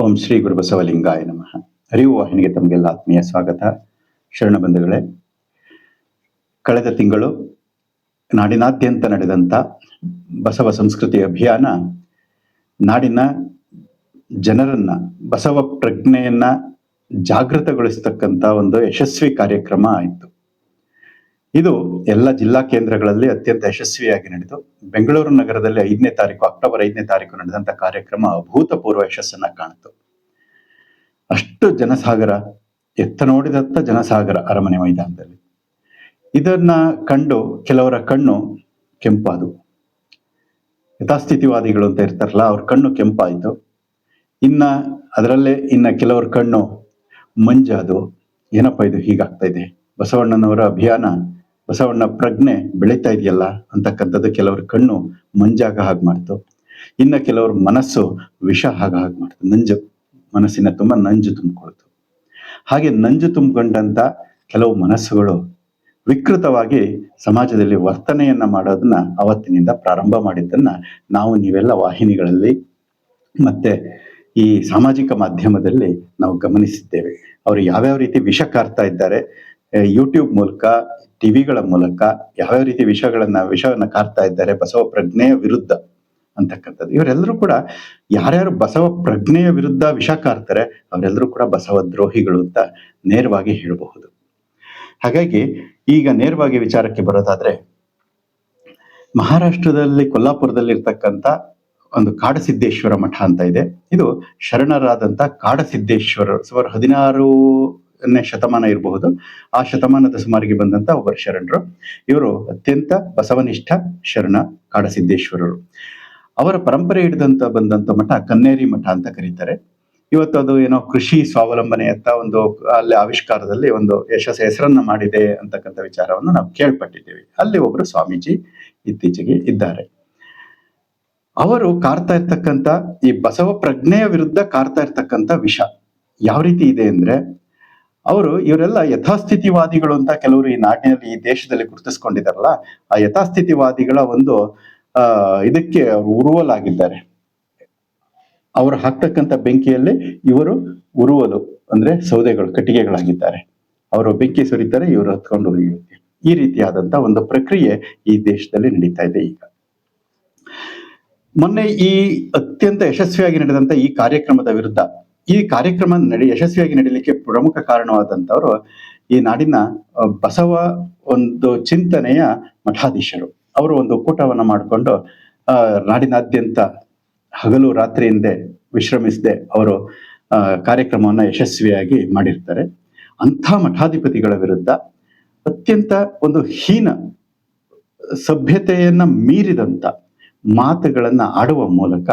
ಓಂ ಶ್ರೀ ಗುರು ಬಸವಲಿಂಗಾಯ ನಮಃ. ಅರಿವು ವಾಹಿನಿಗೆ ತಮಗೆಲ್ಲ ಆತ್ಮೀಯ ಸ್ವಾಗತ. ಶರಣ ಬಂಧುಗಳೇ, ಕಳೆದ ತಿಂಗಳು ನಾಡಿನಾದ್ಯಂತ ನಡೆದಂಥ ಬಸವ ಸಂಸ್ಕೃತಿ ಅಭಿಯಾನ ನಾಡಿನ ಜನರನ್ನ, ಬಸವ ಪ್ರಜ್ಞೆಯನ್ನ ಜಾಗೃತಗೊಳಿಸ್ತಕ್ಕಂಥ ಒಂದು ಯಶಸ್ವಿ ಕಾರ್ಯಕ್ರಮ ಆಯಿತು. ಇದು ಎಲ್ಲ ಜಿಲ್ಲಾ ಕೇಂದ್ರಗಳಲ್ಲಿ ಅತ್ಯಂತ ಯಶಸ್ವಿಯಾಗಿ ನಡೆದು ಬೆಂಗಳೂರು ನಗರದಲ್ಲಿ ಐದನೇ ತಾರೀಕು, ಅಕ್ಟೋಬರ್ ಐದನೇ ತಾರೀಕು ನಡೆದಂತ ಕಾರ್ಯಕ್ರಮ ಅಭೂತಪೂರ್ವ ಯಶಸ್ಸನ್ನ ಕಾಣಿತು ಅಷ್ಟು ಜನಸಾಗರ, ಎತ್ತ ನೋಡಿದತ್ತ ಜನಸಾಗರ ಅರಮನೆ ಮೈದಾನದಲ್ಲಿ. ಇದನ್ನ ಕಂಡು ಕೆಲವರ ಕಣ್ಣು ಕೆಂಪಾದವು. ಯಥಾಸ್ಥಿತಿವಾದಿಗಳು ಅಂತ ಇರ್ತಾರಲ್ಲ, ಅವ್ರ ಕಣ್ಣು ಕೆಂಪಾಯಿತು. ಇನ್ನ ಅದರಲ್ಲೇ ಇನ್ನ ಕೆಲವ್ರ ಕಣ್ಣು ಮಂಜಾದು ಏನಪ್ಪ ಇದು ಹೀಗಾಗ್ತಾ ಇದೆ? ಬಸವಣ್ಣನವರ ಅಭಿಯಾನ ಬಸವಣ್ಣ ಪ್ರಜ್ಞೆ ಬೆಳೀತಾ ಇದೆಯಲ್ಲ ಅಂತಕ್ಕಂಥದ್ದು ಕೆಲವರು ಕಣ್ಣು ಮಂಜಾಗ ಹಾಗೆ ಮಾಡ್ತು. ಇನ್ನು ಕೆಲವರು ಮನಸ್ಸು ವಿಷ ಹಾಗ ಹಾಗೆ ಮಾಡ್ತು. ನಂಜು, ಮನಸ್ಸಿನ ತುಂಬ ನಂಜು ತುಂಬಿಕೊಳ್ತು. ಹಾಗೆ ನಂಜು ತುಂಬಿಕೊಂಡಂತ ಕೆಲವು ಮನಸ್ಸುಗಳು ವಿಕೃತವಾಗಿ ಸಮಾಜದಲ್ಲಿ ವರ್ತನೆಯನ್ನ ಮಾಡೋದನ್ನ ಅವತ್ತಿನಿಂದ ಪ್ರಾರಂಭ ಮಾಡಿದ್ದನ್ನ ನಾವು ನೀವೆಲ್ಲ ವಾಹಿನಿಗಳಲ್ಲಿ ಮತ್ತೆ ಈ ಸಾಮಾಜಿಕ ಮಾಧ್ಯಮದಲ್ಲಿ ನಾವು ಗಮನಿಸಿದ್ದೇವೆ. ಅವರು ಯಾವ್ಯಾವ ರೀತಿ ವಿಷ ಕಾರ್ತಾ ಇದ್ದಾರೆ ಯೂಟ್ಯೂಬ್ ಮೂಲಕ ಟಿವಿಗಳ ಮೂಲಕ ಯಾವ್ಯಾವ ರೀತಿ ವಿಷಯಗಳನ್ನ ವಿಷವನ್ನ ಕಾರ್ತಾ ಇದ್ದಾರೆ ಬಸವ ಪ್ರಜ್ಞೆಯ ವಿರುದ್ಧ ಅಂತಕ್ಕಂಥದ್ದು. ಇವರೆಲ್ಲರೂ ಕೂಡ ಯಾರ್ಯಾರು ಬಸವ ಪ್ರಜ್ಞೆಯ ವಿರುದ್ಧ ವಿಷ ಕಾರ್ತಾರೆ ಅವರೆಲ್ಲರೂ ಕೂಡ ಬಸವ ದ್ರೋಹಿಗಳು ಅಂತ ನೇರವಾಗಿ ಹೇಳಬಹುದು. ಹಾಗಾಗಿ ಈಗ ನೇರವಾಗಿ ವಿಚಾರಕ್ಕೆ ಬರೋದಾದ್ರೆ, ಮಹಾರಾಷ್ಟ್ರದಲ್ಲಿ ಕೊಲ್ಲಾಪುರದಲ್ಲಿ ಇರ್ತಕ್ಕಂಥ ಒಂದು ಕಾಡಸಿದ್ದೇಶ್ವರ ಮಠ ಅಂತ ಇದೆ. ಇದು ಶರಣರಾದಂತ ಕಾಡಸಿದ್ದೇಶ್ವರ ಸುಮಾರು ಹದಿನಾರನೇ ಶತಮಾನ ಇರಬಹುದು. ಆ ಶತಮಾನದ ಸುಮಾರಿಗೆ ಬಂದಂತ ಒಬ್ಬರು ಶರಣರು. ಇವರು ಅತ್ಯಂತ ಬಸವನಿಷ್ಠ ಶರಣ ಕಾಡಸಿದ್ದೇಶ್ವರರು. ಅವರ ಪರಂಪರೆ ಹಿಡಿದಂತ ಬಂದಂತ ಮಠ ಕನ್ನೇರಿ ಮಠ ಅಂತ ಕರೀತಾರೆ. ಇವತ್ತು ಅದು ಏನೋ ಕೃಷಿ ಸ್ವಾವಲಂಬನೆಯತ್ತ ಒಂದು ಅಲ್ಲಿ ಆವಿಷ್ಕಾರದಲ್ಲಿ ಒಂದು ಯಶಸ್ಸು ಹೆಸರನ್ನ ಮಾಡಿದೆ ಅಂತಕ್ಕಂಥ ವಿಚಾರವನ್ನು ನಾವು ಕೇಳ್ಪಟ್ಟಿದ್ದೀವಿ. ಅಲ್ಲಿ ಒಬ್ರು ಸ್ವಾಮೀಜಿ ಇತ್ತೀಚೆಗೆ ಇದ್ದಾರೆ. ಅವರು ಕಾರ್ತಾ ಇರ್ತಕ್ಕಂಥ ಈ ಬಸವ ಪ್ರಜ್ಞೆಯ ವಿರುದ್ಧ ಕಾರ್ತಾ ಇರ್ತಕ್ಕಂಥ ವಿಷ ಯಾವ ರೀತಿ ಇದೆ ಅಂದ್ರೆ ಅವರು ಇವರೆಲ್ಲ ಯಥಾಸ್ಥಿತಿವಾದಿಗಳು ಅಂತ ಕೆಲವರು ಈ ನಾಟಿನಲ್ಲಿ ಈ ದೇಶದಲ್ಲಿ ಗುರುತಿಸ್ಕೊಂಡಿದಾರಲ್ಲ ಆ ಯಥಾಸ್ಥಿತಿವಾದಿಗಳ ಒಂದು, ಆ, ಇದಕ್ಕೆ ಅವರು ಉರುವಲಾಗಿದ್ದಾರೆ. ಅವರು ಹಾಕ್ತಕ್ಕಂಥ ಬೆಂಕಿಯಲ್ಲಿ ಇವರು ಉರುವಲು, ಅಂದ್ರೆ ಸೌದೆಗಳು, ಕಟ್ಟಿಗೆಗಳಾಗಿದ್ದಾರೆ. ಅವರು ಬೆಂಕಿ ಸುರಿತಾರೆ, ಇವರು ಹತ್ಕೊಂಡು ಈ ರೀತಿಯಾದಂತ ಒಂದು ಪ್ರಕ್ರಿಯೆ ಈ ದೇಶದಲ್ಲಿ ನಡೀತಾ ಇದೆ ಈಗ. ಮೊನ್ನೆ ಈ ಅತ್ಯಂತ ಯಶಸ್ವಿಯಾಗಿ ನಡೆದಂತ ಈ ಕಾರ್ಯಕ್ರಮದ ವಿರುದ್ಧ ಈ ಕಾರ್ಯಕ್ರಮ ನಡೆ, ಯಶಸ್ವಿಯಾಗಿ ನಡೀಲಿಕ್ಕೆ ಪ್ರಮುಖ ಕಾರಣವಾದಂಥವರು ಈ ನಾಡಿನ ಬಸವ ಒಂದು ಚಿಂತನೆಯ ಮಠಾಧೀಶರು. ಅವರು ಒಂದು ಕೂಟವನ್ನ ಮಾಡಿಕೊಂಡು ನಾಡಿನಾದ್ಯಂತ ಹಗಲು ರಾತ್ರಿಯಿಂದೆ ವಿಶ್ರಮಿಸದೆ ಅವರು ಕಾರ್ಯಕ್ರಮವನ್ನು ಯಶಸ್ವಿಯಾಗಿ ಮಾಡಿರ್ತಾರೆ. ಅಂಥ ಮಠಾಧಿಪತಿಗಳ ವಿರುದ್ಧ ಅತ್ಯಂತ ಒಂದು ಹೀನ ಸಭ್ಯತೆಯನ್ನು ಮೀರಿದಂತ ಮಾತುಗಳನ್ನು ಆಡುವ ಮೂಲಕ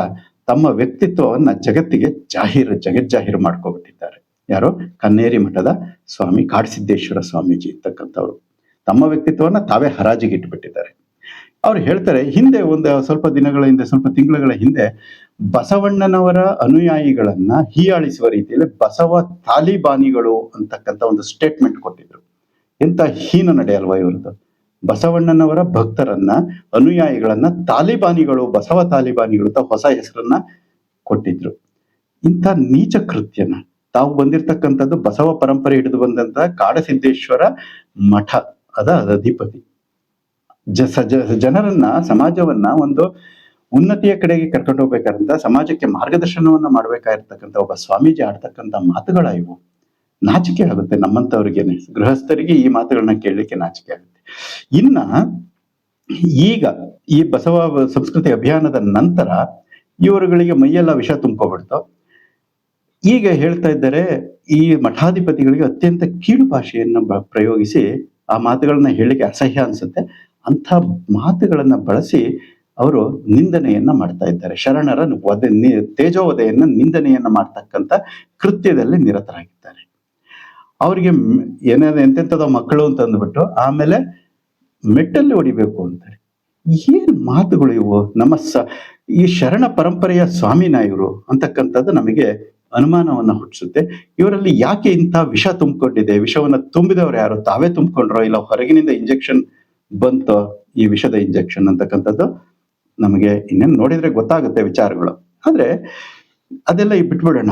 ತಮ್ಮ ವ್ಯಕ್ತಿತ್ವವನ್ನ ಜಗತ್ತಿಗೆ ಜಾಹೀರು ಜಗಜ್ಜಾಹೀರು ಮಾಡ್ಕೊಬಿಟ್ಟಿದ್ದಾರೆ. ಯಾರು? ಕನ್ನೇರಿ ಮಠದ ಸ್ವಾಮಿ ಕಾಡಸಿದ್ದೇಶ್ವರ ಸ್ವಾಮೀಜಿ ಇರ್ತಕ್ಕಂಥವ್ರು. ತಮ್ಮ ವ್ಯಕ್ತಿತ್ವವನ್ನ ತಾವೇ ಹರಾಜಿಗೆ ಇಟ್ಬಿಟ್ಟಿದ್ದಾರೆ. ಅವ್ರು ಹೇಳ್ತಾರೆ, ಹಿಂದೆ ಒಂದು ಸ್ವಲ್ಪ ದಿನಗಳ ಹಿಂದೆ, ಸ್ವಲ್ಪ ತಿಂಗಳುಗಳ ಹಿಂದೆ ಬಸವಣ್ಣನವರ ಅನುಯಾಯಿಗಳನ್ನ ಹೀಯಾಳಿಸುವ ರೀತಿಯಲ್ಲಿ ಬಸವ ತಾಲಿಬಾನಿಗಳು ಅಂತಕ್ಕಂಥ ಒಂದು ಸ್ಟೇಟ್ಮೆಂಟ್ ಕೊಟ್ಟಿದ್ರು. ಎಂತ ಹೀನ ನಡೆ ಇವರದ್ದು ಇವ್ರದ್ದು? ಬಸವಣ್ಣನವರ ಭಕ್ತರನ್ನ, ಅನುಯಾಯಿಗಳನ್ನ, ತಾಲಿಬಾನಿಗಳು, ಬಸವ ತಾಲಿಬಾನಿಗಳು ಅಂತ ಹೊಸ ಹೆಸರನ್ನ ಕೊಟ್ಟಿದ್ರು. ಇಂಥ ನೀಚ ಕೃತ್ಯನ, ತಾವು ಬಂದಿರತಕ್ಕಂಥದ್ದು ಬಸವ ಪರಂಪರೆ ಹಿಡಿದು ಬಂದಂತ ಕಾಡಸಿದ್ದೇಶ್ವರ ಮಠ, ಅದ ಅಧಿಪತಿ. ಜ ಜನರನ್ನ, ಸಮಾಜವನ್ನ ಒಂದು ಉನ್ನತಿಯ ಕಡೆಗೆ ಕರ್ಕೊಂಡು ಹೋಗ್ಬೇಕಾದಂತ ಸಮಾಜಕ್ಕೆ ಮಾರ್ಗದರ್ಶನವನ್ನ ಮಾಡ್ಬೇಕಾಗಿರ್ತಕ್ಕಂಥ ಒಬ್ಬ ಸ್ವಾಮೀಜಿ ಆಡ್ತಕ್ಕಂಥ ಮಾತುಗಳ ನಾಚಿಕೆ ಆಗುತ್ತೆ. ನಮ್ಮಂತವ್ರಿಗೇನೆ ಗೃಹಸ್ಥರಿಗೆ ಈ ಮಾತುಗಳನ್ನ ಕೇಳಲಿಕ್ಕೆ ನಾಚಿಕೆ ಆಗುತ್ತೆ. ಇನ್ನ ಈಗ ಈ ಬಸವ ಸಂಸ್ಕೃತಿ ಅಭಿಯಾನದ ನಂತರ ಇವರುಗಳಿಗೆ ಮೈಯೆಲ್ಲ ವಿಷ ತುಂಬ್ಕೊಬಿಡ್ತು. ಈಗ ಹೇಳ್ತಾ ಇದ್ದಾರೆ, ಈ ಮಠಾಧಿಪತಿಗಳಿಗೆ ಅತ್ಯಂತ ಕೀಳು ಭಾಷೆಯನ್ನು ಪ್ರಯೋಗಿಸಿ ಆ ಮಾತುಗಳನ್ನ ಹೇಳಿಕೆ ಅಸಹ್ಯ ಅನ್ಸುತ್ತೆ. ಅಂತ ಮಾತುಗಳನ್ನ ಬಳಸಿ ಅವರು ನಿಂದನೆಯನ್ನ ಮಾಡ್ತಾ ಇದ್ದಾರೆ. ಶರಣರ ವಧೆ ತೇಜೋವಧೆಯನ್ನ ನಿಂದನೆಯನ್ನ ಮಾಡ್ತಕ್ಕಂಥ ಕೃತ್ಯದಲ್ಲಿ ನಿರತರಾಗಿದ್ದಾರೆ ಅವರಿಗೆ ಏನಾದ್ರು ಎಂತೆಂಥದ ಮಕ್ಕಳು ಅಂತ ಅಂದ್ಬಿಟ್ಟು ಆಮೇಲೆ ಮೆಟ್ಟಲ್ಲಿ ಹೊಡಿಬೇಕು ಅಂತಾರೆ. ಏನು ಮಾತುಗಳು ಇವು? ನಮ್ಮ ಸ, ಈ ಶರಣ ಪರಂಪರೆಯ ಸ್ವಾಮಿ ಇವರು ಅಂತಕ್ಕಂಥದ್ದು ನಮಗೆ ಅನುಮಾನವನ್ನ ಹುಟ್ಟಿಸುತ್ತೆ. ಇವರಲ್ಲಿ ಯಾಕೆ ಇಂಥ ವಿಷ ತುಂಬಿಕೊಂಡಿದೆ? ವಿಷವನ್ನ ತುಂಬಿದವರು ಯಾರು? ತಾವೇ ತುಂಬಿಕೊಂಡ್ರೋ? ಇಲ್ಲ ಹೊರಗಿನಿಂದ ಇಂಜೆಕ್ಷನ್ ಬಂತೋ ಈ ವಿಷದ ಇಂಜೆಕ್ಷನ್ ಅಂತಕ್ಕಂಥದ್ದು ನಮಗೆ ಇನ್ನೇನು ನೋಡಿದ್ರೆ ಗೊತ್ತಾಗುತ್ತೆ ವಿಚಾರಗಳು. ಆದ್ರೆ ಅದೆಲ್ಲ ಬಿಟ್ಬಿಡೋಣ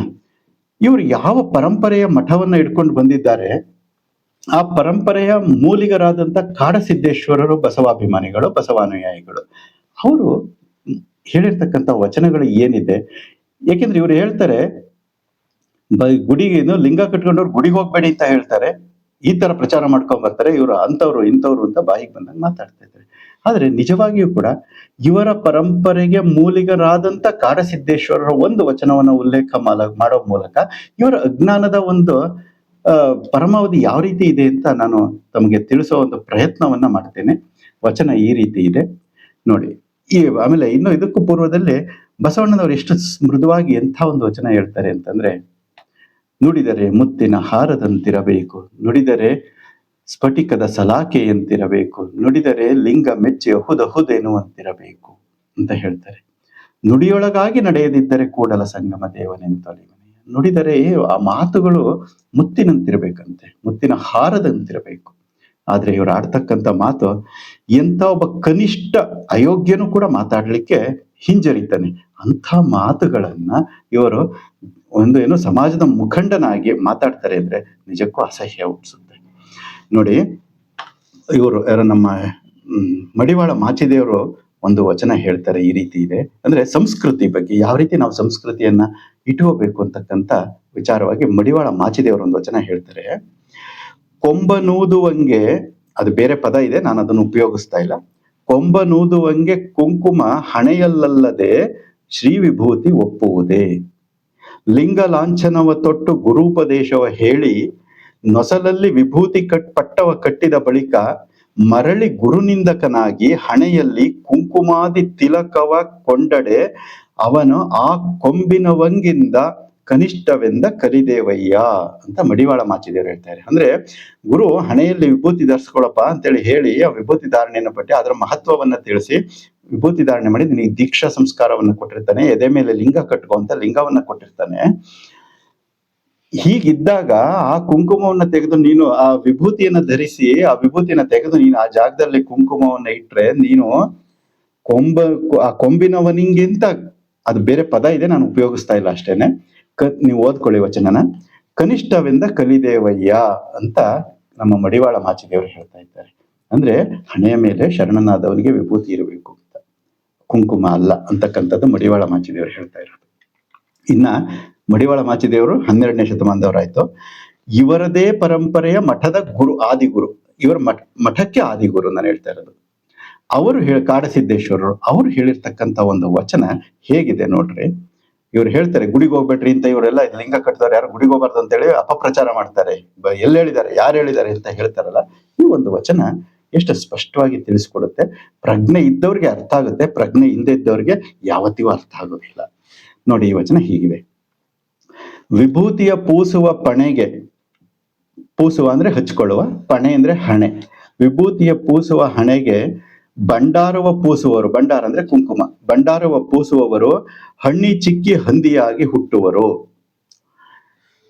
ಇವರು ಯಾವ ಪರಂಪರೆಯ ಮಠವನ್ನ ಇಟ್ಕೊಂಡು ಬಂದಿದ್ದಾರೆ, ಆ ಪರಂಪರೆಯ ಮೂಲಿಗರಾದಂತ ಕಾಡಸಿದ್ದೇಶ್ವರರು, ಬಸವಾಭಿಮಾನಿಗಳು, ಬಸವಾನುಯಾಯಿಗಳು, ಅವರು ಹೇಳಿರ್ತಕ್ಕಂಥ ವಚನಗಳು ಏನಿದೆ? ಯಾಕೆಂದ್ರೆ ಇವರು ಹೇಳ್ತಾರೆ, ಬ ಗುಡಿಗೆ ಏನು ಲಿಂಗ ಕಟ್ಕೊಂಡವ್ರು ಗುಡಿಗೆ ಹೋಗ್ಬೇಡಿ ಅಂತ ಹೇಳ್ತಾರೆ, ಈ ತರ ಪ್ರಚಾರ ಮಾಡ್ಕೊಂಡ್ ಬರ್ತಾರೆ, ಇವರು ಅಂತವ್ರು ಇಂಥವ್ರು ಅಂತ ಬಾಯಿಗೆ ಬಂದಾಗ ಮಾತಾಡ್ತಾ ಇದ್ದಾರೆ. ಆದ್ರೆ ನಿಜವಾಗಿಯೂ ಕೂಡ ಇವರ ಪರಂಪರೆಗೆ ಮೂಲಿಗರಾದಂತ ಕಾಡಸಿದ್ದೇಶ್ವರರ ಒಂದು ವಚನವನ್ನ ಉಲ್ಲೇಖ ಮಾಡೋ ಮೂಲಕ ಇವರ ಅಜ್ಞಾನದ ಒಂದು ಪರಮಾವಧಿ ಯಾವ ರೀತಿ ಇದೆ ಅಂತ ನಾನು ತಮಗೆ ತಿಳಿಸೋ ಒಂದು ಪ್ರಯತ್ನವನ್ನ ಮಾಡ್ತೇನೆ. ವಚನ ಈ ರೀತಿ ಇದೆ. ನೋಡಿ, ಈ ಆಮೇಲೆ ಇನ್ನು ಇದಕ್ಕೂ ಪೂರ್ವದಲ್ಲಿ ಬಸವಣ್ಣನವರು ಎಷ್ಟು ಮೃದುವಾಗಿ ಎಂಥ ಒಂದು ವಚನ ಹೇಳ್ತಾರೆ ಅಂತಂದ್ರೆ, ನುಡಿದರೆ ಮುತ್ತಿನ ಹಾರದಂತಿರಬೇಕು, ನುಡಿದರೆ ಸ್ಫಟಿಕದ ಸಲಾಕೆಯಂತಿರಬೇಕು ನುಡಿದರೆ ಲಿಂಗ ಮೆಚ್ಚಿ ಅಹುದಹುದೆನ್ನುವಂತಿರಬೇಕು ಅಂತ ಹೇಳ್ತಾರೆ. ನುಡಿಯೊಳಗಾಗಿ ನಡೆಯದಿದ್ದರೆ ಕೂಡಲ ಸಂಗಮ ದೇವನೆಂತೊಲಿವನೆ ನುಡಿದರೆ ಆ ಮಾತುಗಳು ಮುತ್ತಿನಂತಿರಬೇಕಂತೆ, ಮುತ್ತಿನ ಹಾರದಂತಿರಬೇಕು. ಆದ್ರೆ ಇವರು ಆಡ್ತಕ್ಕಂಥ ಮಾತು ಎಂಥ ಒಬ್ಬ ಕನಿಷ್ಠ ಅಯೋಗ್ಯನು ಕೂಡ ಮಾತಾಡ್ಲಿಕ್ಕೆ ಹಿಂಜರಿತಾನೆ. ಅಂಥ ಮಾತುಗಳನ್ನ ಇವರು ಒಂದು ಏನು ಸಮಾಜದ ಮುಖಂಡನಾಗಿ ಮಾತಾಡ್ತಾರೆ ಅಂದ್ರೆ ನಿಜಕ್ಕೂ ಅಸಹ್ಯ ಹುಟ್ಟಿಸುತ್ತೆ ನೋಡಿ, ಇವರು ಯಾರು ನಮ್ಮ ಮಡಿವಾಳ ಮಾಚಿದೇವರು ಒಂದು ವಚನ ಹೇಳ್ತಾರೆ ಈ ರೀತಿ ಇದೆ. ಅಂದ್ರೆ ಸಂಸ್ಕೃತಿ ಬಗ್ಗೆ, ಯಾವ ರೀತಿ ನಾವು ಸಂಸ್ಕೃತಿಯನ್ನ ಇಟ್ಕೋಬೇಕು ಅಂತಕ್ಕಂಥ ವಿಚಾರವಾಗಿ ಮಡಿವಾಳ ಮಾಚಿದೇವರು ಒಂದು ವಚನ ಹೇಳ್ತಾರೆ. ಕೊಂಬನೂದುವಂಗೆ ಅದು ಬೇರೆ ಪದ ಇದೆ, ನಾನು ಅದನ್ನು ಉಪಯೋಗಿಸ್ತಾ ಇಲ್ಲ. ಕೊಂಬನೂದುವಂಗೆ ಕುಂಕುಮ ಹಣೆಯಲ್ಲಲ್ಲದೆ ಶ್ರೀ ವಿಭೂತಿ ಒಪ್ಪುವುದೇ. ಲಿಂಗ ಲಾಂಛನವ ತೊಟ್ಟು ಗುರೂಪದೇಶವ ಹೇಳಿ ನೊಸಲಲ್ಲಿ ವಿಭೂತಿ ಕಟ್, ಪಟ್ಟವ ಕಟ್ಟಿದ ಬಳಿಕ ಮರಳಿ ಗುರುನಿಂದಕನಾಗಿ ಹಣೆಯಲ್ಲಿ ಕುಂಕುಮಾದಿ ತಿಲಕವ ಕೊಂಡಡೆ ಅವನು ಆ ಕೊಂಬಿನವಂಗಿಂದ ಕನಿಷ್ಠವೆಂದ ಕರಿದೇವಯ್ಯ ಅಂತ ಮಡಿವಾಳ ಮಾಚಿದೇವರು ಹೇಳ್ತಾರೆ. ಅಂದ್ರೆ ಗುರು ಹಣೆಯಲ್ಲಿ ವಿಭೂತಿ ಧರಿಸ್ಕೊಳಪ್ಪ ಅಂತೇಳಿ ಹೇಳಿ ಆ ವಿಭೂತಿ ಧಾರಣೆಯನ್ನು ಪಟ್ಟಿ ಅದರ ಮಹತ್ವವನ್ನ ತಿಳಿಸಿ ವಿಭೂತಿ ಧಾರಣೆ ಮಾಡಿ ನಿನಗೆ ದೀಕ್ಷಾ ಸಂಸ್ಕಾರವನ್ನ ಕೊಟ್ಟಿರ್ತಾನೆ ಎದೆ ಮೇಲೆ ಲಿಂಗ ಕಟ್ಕೋ ಅಂತ ಲಿಂಗವನ್ನ ಕೊಟ್ಟಿರ್ತಾನೆ. ಹೀಗಿದ್ದಾಗ ಆ ಕುಂಕುಮವನ್ನ ತೆಗೆದು ನೀನು ಆ ವಿಭೂತಿಯನ್ನ ಧರಿಸಿ ಆ ವಿಭೂತಿಯನ್ನ ತೆಗೆದು ನೀನು ಆ ಜಾಗದಲ್ಲಿ ಕುಂಕುಮವನ್ನ ಇಟ್ರೆ ನೀನು ಕೊಂಬ, ಆ ಕೊಂಬಿನವನಿಂಗಿಂತ ಅದು ಬೇರೆ ಪದ ಇದೆ, ನಾನು ಉಪಯೋಗಿಸ್ತಾ ಇಲ್ಲ ಅಷ್ಟೇನೆ. ಕ, ನೀವು ಓದ್ಕೊಳ್ಳಿ ವಚನನ. ಕನಿಷ್ಠವೆಂದ ಕಲಿದೇವಯ್ಯ ಅಂತ ನಮ್ಮ ಮಡಿವಾಳ ಮಾಚಿದೇವರು ಹೇಳ್ತಾ ಇದ್ದಾರೆ. ಅಂದ್ರೆ ಹಣೆಯ ಮೇಲೆ ಶರಣನಾದವನಿಗೆ ವಿಭೂತಿ ಇರಬೇಕು ಅಂತ. ಕುಂಕುಮ ಅಲ್ಲ ಅಂತಕ್ಕಂಥದ್ದು ಮಡಿವಾಳ ಮಾಚಿದೇವರು ಹೇಳ್ತಾ ಇರೋದು. ಇನ್ನ ಮಡಿವಾಳ ಮಾಚಿದೇವರು ಹನ್ನೆರಡನೇ ಶತಮಾನದವರಾಯ್ತು. ಇವರದೇ ಪರಂಪರೆಯ ಮಠದ ಗುರು, ಆದಿಗುರು. ಇವರ ಮಠ, ಮಠಕ್ಕೆ ಆದಿಗುರು ನಾನು ಹೇಳ್ತಾ ಇರೋದು. ಅವರು ಹೇಳಿ, ಕಾಡಸಿದ್ದೇಶ್ವರರು, ಅವರು ಹೇಳಿರ್ತಕ್ಕಂಥ ಒಂದು ವಚನ ಹೇಗಿದೆ ನೋಡ್ರಿ. ಇವ್ರು ಹೇಳ್ತಾರೆ, ಗುಡಿಗೆ ಹೋಗ್ಬೇಡ್ರಿ ಅಂತ ಇವರೆಲ್ಲ ಲಿಂಗ ಕಟ್ಟಿದವ್ರು ಯಾರು? ಗುಡಿಗೆ ಹೋಗ್ಬಾರ್ದು ಅಂತ ಹೇಳಿ ಅಪಪ್ರಚಾರ ಮಾಡ್ತಾರೆ. ಎಲ್ಲಿ ಹೇಳಿದ್ದಾರೆ? ಯಾರು ಹೇಳಿದ್ದಾರೆ ಅಂತ ಹೇಳ್ತಾರಲ್ಲ, ಈ ಒಂದು ವಚನ ಎಷ್ಟು ಸ್ಪಷ್ಟವಾಗಿ ತಿಳಿಸ್ಕೊಡುತ್ತೆ. ಪ್ರಜ್ಞೆ ಇದ್ದವ್ರಿಗೆ ಅರ್ಥ ಆಗುತ್ತೆ, ಪ್ರಜ್ಞೆ ಹಿಂದೆ ಇದ್ದವ್ರಿಗೆ ಯಾವತ್ತಿಗೂ ಅರ್ಥ ಆಗೋದಿಲ್ಲ. ನೋಡಿ, ಈ ವಚನ ಹೀಗಿದೆ. ವಿಭೂತಿಯ ಪೂಸುವ ಪಣೆಗೆ, ಪೂಸುವ ಅಂದ್ರೆ ಹಚ್ಕೊಳ್ಳುವ, ಪಣೆ ಅಂದ್ರೆ ಹಣೆ. ವಿಭೂತಿಯ ಪೂಸುವ ಹಣೆಗೆ ಬಂಡಾರವ ಪೂಸುವವರು ಬಂಡಾರ ಅಂದ್ರೆ ಕುಂಕುಮ ಬಂಡಾರವ ಪೂಸುವವರು ಹಣ್ಣಿ ಚಿಕ್ಕಿ ಹಂದಿಯಾಗಿ ಹುಟ್ಟುವರು.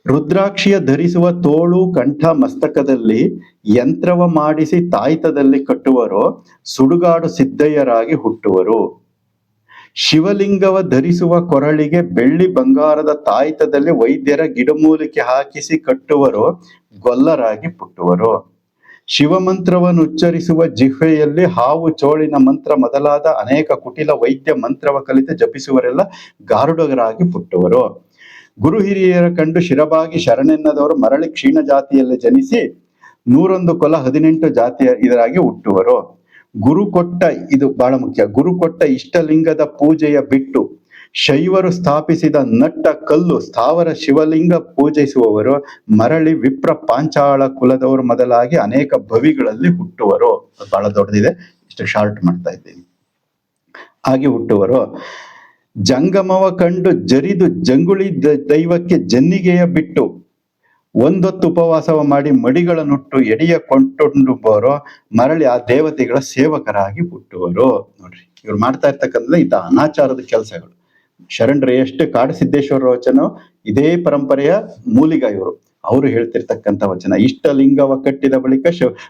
ರುದ್ರಾಕ್ಷಿಯ ಧರಿಸುವ ತೋಳು ಕಂಠ ಮಸ್ತಕದಲ್ಲಿ ಯಂತ್ರವ ಮಾಡಿಸಿ ತಾಯ್ತದಲ್ಲಿ ಕಟ್ಟುವರು, ಸುಡುಗಾಡು ಸಿದ್ದಯ್ಯರಾಗಿ ಹುಟ್ಟುವರು. ಶಿವಲಿಂಗವ ಧರಿಸುವ ಕೊರಳಿಗೆ ಬೆಳ್ಳಿ ಬಂಗಾರದ ತಾಯ್ತದಲ್ಲಿ ವೈದ್ಯರ ಗಿಡಮೂಲಿಕೆ ಹಾಕಿಸಿ ಕಟ್ಟುವರು, ಗೊಲ್ಲರಾಗಿ ಪುಟ್ಟುವರು. ಶಿವಮಂತ್ರವನ್ನು ಉಚ್ಚರಿಸುವ ಜಿಹ್ವೆಯಲ್ಲಿ ಹಾವು ಚೋಳಿನ ಮಂತ್ರ ಮೊದಲಾದ ಅನೇಕ ಕುಟಿಲ ವೈದ್ಯ ಮಂತ್ರವ ಕಲಿತ ಜಪಿಸುವರೆಲ್ಲ ಗಾರುಡಗರಾಗಿ ಪುಟ್ಟುವರು. ಗುರು ಹಿರಿಯರ ಕಂಡು ಶಿರಬಾಗಿ ಶರಣೆನ್ನದವರು ಮರಳಿ ಕ್ಷೀಣ ಜಾತಿಯಲ್ಲಿ ಜನಿಸಿ ನೂರೊಂದು ಕೊಲ ಹದಿನೆಂಟು ಜಾತಿಯ ಇದರಾಗಿ ಹುಟ್ಟುವರು. ಗುರು ಕೊಟ್ಟ ಇದು ಬಹಳ ಮುಖ್ಯ. ಗುರು ಕೊಟ್ಟ ಇಷ್ಟಲಿಂಗದ ಪೂಜೆಯ ಬಿಟ್ಟು ಶೈವರು ಸ್ಥಾಪಿಸಿದ ನಟ್ಟ ಕಲ್ಲು ಸ್ಥಾವರ ಶಿವಲಿಂಗ ಪೂಜಿಸುವವರು, ಮರಳಿ ವಿಪ್ರ ಪಾಂಚಾಳ ಕುಲದವರು ಮೊದಲಾಗಿ ಅನೇಕ ಭವಿಗಳಲ್ಲಿ ಹುಟ್ಟುವರು. ಬಹಳ ದೊಡ್ಡದಿದೆ. ಇಷ್ಟು ಶಾರ್ಟ್ ಮಾಡ್ತಾ ಇದ್ದೀನಿ. ಹಾಗೆ ಹುಟ್ಟುವರು. ಜಂಗಮವ ಕಂಡು ಜರಿದು ಜಂಗುಳಿ ದೈವಕ್ಕೆ ಜನ್ನಿಗೆಯ ಬಿಟ್ಟು ಒಂದೊತ್ತು ಉಪವಾಸವ ಮಾಡಿ ಮಡಿಗಳ ನುಟ್ಟು ಎಡೆಯ ಕೊಂಟೊಂಡುವರು ಮರಳಿ ಆ ದೇವತೆಗಳ ಸೇವಕರಾಗಿ ಹುಟ್ಟುವರು. ನೋಡ್ರಿ, ಇವ್ರು ಮಾಡ್ತಾ ಇರ್ತಕ್ಕಂಥ ಇದ್ದ ಅನಾಚಾರದ ಕೆಲಸಗಳು. ಶರಣರು, ಎಷ್ಟು ಕಾಡಸಿದ್ದೇಶ್ವರ ವಚನ, ಇದೇ ಪರಂಪರೆಯ ಮೂಲಿಗ ಇವರು. ಅವರು ಹೇಳ್ತಿರ್ತಕ್ಕಂಥ ವಚನ, ಇಷ್ಟ ಲಿಂಗವ ಕಟ್ಟಿದ ಬಳಿಕ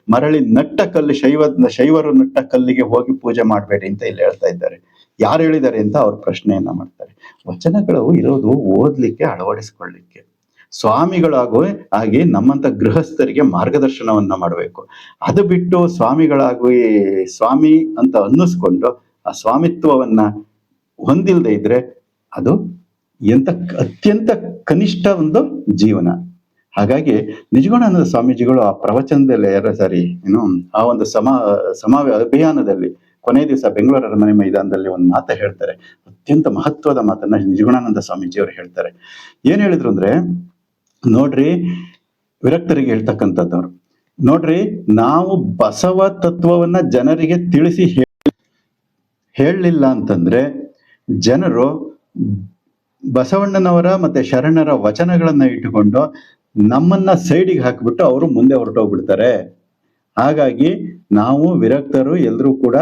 ಮರಳಿ ನಟ್ಟ ಕಲ್ಲು ಶೈವ, ಶೈವರು ನಟ್ಟ ಕಲ್ಲಿಗೆ ಹೋಗಿ ಪೂಜೆ ಮಾಡಬೇಡಿ ಅಂತ ಇಲ್ಲಿ ಹೇಳ್ತಾ ಇದ್ದಾರೆ. ಯಾರು ಹೇಳಿದ್ದಾರೆ ಅಂತ ಅವ್ರ ಪ್ರಶ್ನೆಯನ್ನ ಮಾಡ್ತಾರೆ. ವಚನಗಳು ಇರೋದು ಓದ್ಲಿಕ್ಕೆ, ಅಳವಡಿಸ್ಕೊಳ್ಳಿಕ್ಕೆ. ಸ್ವಾಮಿಗಳಾಗೋ ಹಾಗೆ ನಮ್ಮಂತ ಗೃಹಸ್ಥರಿಗೆ ಮಾರ್ಗದರ್ಶನವನ್ನ ಮಾಡಬೇಕು. ಅದು ಬಿಟ್ಟು ಸ್ವಾಮಿಗಳಾಗಿ ಸ್ವಾಮಿ ಅಂತ ಅನ್ನಿಸ್ಕೊಂಡು ಆ ಸ್ವಾಮಿತ್ವವನ್ನ ಹೊಂದಿಲ್ಲದೆ ಇದ್ರೆ ಅದು ಎಂತ ಅತ್ಯಂತ ಕನಿಷ್ಠ ಒಂದು ಜೀವನ. ಹಾಗಾಗಿ ನಿಜಗುಣಾನಂದ ಸ್ವಾಮೀಜಿಗಳು ಆ ಪ್ರವಚನದಲ್ಲಿ ಯಾರ ಸಾರಿ, ಏನು, ಆ ಒಂದು ಸಮ, ಸಮಾವ, ಅಭಿಯಾನದಲ್ಲಿ ಕೊನೆ ದಿವಸ ಬೆಂಗಳೂರು ಅರಮನೆ ಮೈದಾನದಲ್ಲಿ ಒಂದು ಮಾತು ಹೇಳ್ತಾರೆ. ಅತ್ಯಂತ ಮಹತ್ವದ ಮಾತನ್ನ ನಿಜಗುಣಾನಂದ ಸ್ವಾಮೀಜಿ ಅವರು ಹೇಳ್ತಾರೆ. ಏನ್ ಹೇಳಿದ್ರು ಅಂದ್ರೆ ನೋಡ್ರಿ ವಿರಕ್ತರಿಗೆ ಹೇಳ್ತಕ್ಕಂಥದ್ದವ್ರು. ನೋಡ್ರಿ ನಾವು ಬಸವ ತತ್ವವನ್ನ ಜನರಿಗೆ ತಿಳಿಸಿ ಹೇಳಲಿಲ್ಲ ಅಂತಂದ್ರೆ ಜನರು ಬಸವಣ್ಣನವರ ಮತ್ತೆ ಶರಣರ ವಚನಗಳನ್ನ ಇಟ್ಟುಕೊಂಡು ನಮ್ಮನ್ನ ಸೈಡಿಗೆ ಹಾಕಿಬಿಟ್ಟು ಅವರು ಮುಂದೆ ಹೊರಟೋಗ್ಬಿಡ್ತಾರೆ. ಹಾಗಾಗಿ ನಾವು ವಿರಕ್ತರು ಎಲ್ಲರೂ ಕೂಡ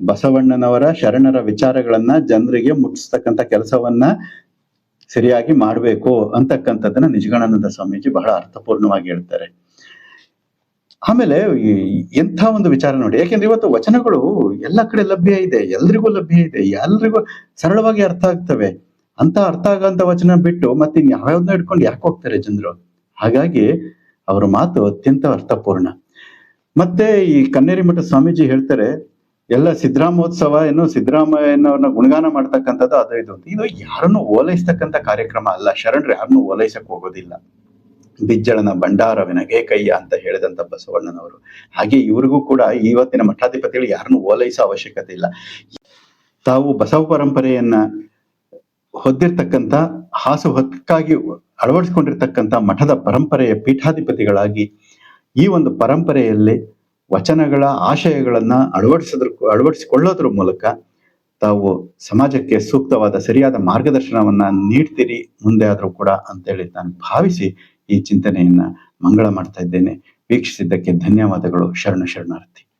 ಬಸವಣ್ಣನವರ ಶರಣರ ವಿಚಾರಗಳನ್ನ ಜನರಿಗೆ ಮುಟ್ಟಿಸ್ತಕ್ಕಂಥ ಕೆಲಸವನ್ನ ಸರಿಯಾಗಿ ಮಾಡಬೇಕು ಅಂತಕ್ಕಂಥದ್ದನ್ನ ನಿಜಗಣಾನಂದ ಸ್ವಾಮೀಜಿ ಬಹಳ ಅರ್ಥಪೂರ್ಣವಾಗಿ ಹೇಳ್ತಾರೆ. ಆಮೇಲೆ ಎಂಥ ಒಂದು ವಿಚಾರ ನೋಡಿ, ಯಾಕೆಂದ್ರೆ ಇವತ್ತು ವಚನಗಳು ಎಲ್ಲ ಕಡೆ ಲಭ್ಯ ಇದೆ, ಎಲ್ರಿಗೂ ಲಭ್ಯ ಇದೆ, ಎಲ್ರಿಗೂ ಸರಳವಾಗಿ ಅರ್ಥ ಆಗ್ತವೆ. ಅಂತ ಅರ್ಥ ಆಗಂತ ವಚನ ಬಿಟ್ಟು ಮತ್ತೆ ಯಾವ್ಯಾವ್ದನ್ನ ಇಟ್ಕೊಂಡು ಯಾಕೆ ಹೋಗ್ತಾರೆ ಜನರು? ಹಾಗಾಗಿ ಅವರ ಮಾತು ಅತ್ಯಂತ ಅರ್ಥಪೂರ್ಣ. ಮತ್ತೆ ಈ ಕನ್ನೇರಿ ಮಠ ಸ್ವಾಮೀಜಿ ಹೇಳ್ತಾರೆ ಎಲ್ಲ ಸಿದ್ದರಾಮೋತ್ಸವ ಏನು ಸಿದ್ದರಾಮಯ್ಯನವ್ರನ್ನ ಗುಣಗಾನ ಮಾಡ್ತಕ್ಕಂಥದ್ದು ಅದು ಇದು. ಇದು ಯಾರನ್ನು ಓಲೈಸ್ತಕ್ಕಂಥ ಕಾರ್ಯಕ್ರಮ ಅಲ್ಲ. ಶರಣರು ಯಾರನ್ನು ಓಲೈಸಕ್ ಹೋಗೋದಿಲ್ಲ. ಬಿಜ್ಜಳನ ಭಂಡಾರವಿನಗೆ ಕೈಯ ಅಂತ ಹೇಳಿದಂತ ಬಸವಣ್ಣನವರು. ಹಾಗೆ ಇವ್ರಿಗೂ ಕೂಡ ಇವತ್ತಿನ ಮಠಾಧಿಪತಿಗಳು ಯಾರನ್ನು ಓಲೈಸೋ ಅವಶ್ಯಕತೆ ಇಲ್ಲ. ತಾವು ಬಸವ ಪರಂಪರೆಯನ್ನ ಹೊದ್ದಿರ್ತಕ್ಕಂಥ, ಹಾಸು ಹೊಕ್ಕಾಗಿ ಅಳವಡಿಸಿಕೊಂಡಿರ್ತಕ್ಕಂಥ ಮಠದ ಪರಂಪರೆಯ ಪೀಠಾಧಿಪತಿಗಳಾಗಿ ಈ ಒಂದು ಪರಂಪರೆಯಲ್ಲಿ ವಚನಗಳ ಆಶಯಗಳನ್ನು ಅಳವಡಿಸೋದ್ರ, ಅಳವಡಿಸಿಕೊಳ್ಳೋದ್ರ ಮೂಲಕ ತಾವು ಸಮಾಜಕ್ಕೆ ಸೂಕ್ತವಾದ ಸರಿಯಾದ ಮಾರ್ಗದರ್ಶನವನ್ನ ನೀಡ್ತೀರಿ, ಮುಂದೆ ಆದರೂ ಕೂಡ ಅಂತೇಳಿ ನಾನು ಭಾವಿಸಿ ಈ ಚಿಂತನೆಯನ್ನ ಮಂಗಳ ಮಾಡ್ತಾ ಇದ್ದೇನೆ. ವೀಕ್ಷಿಸಿದ್ದಕ್ಕೆ ಧನ್ಯವಾದಗಳು. ಶರಣ ಶರಣಾರ್ಥಿ.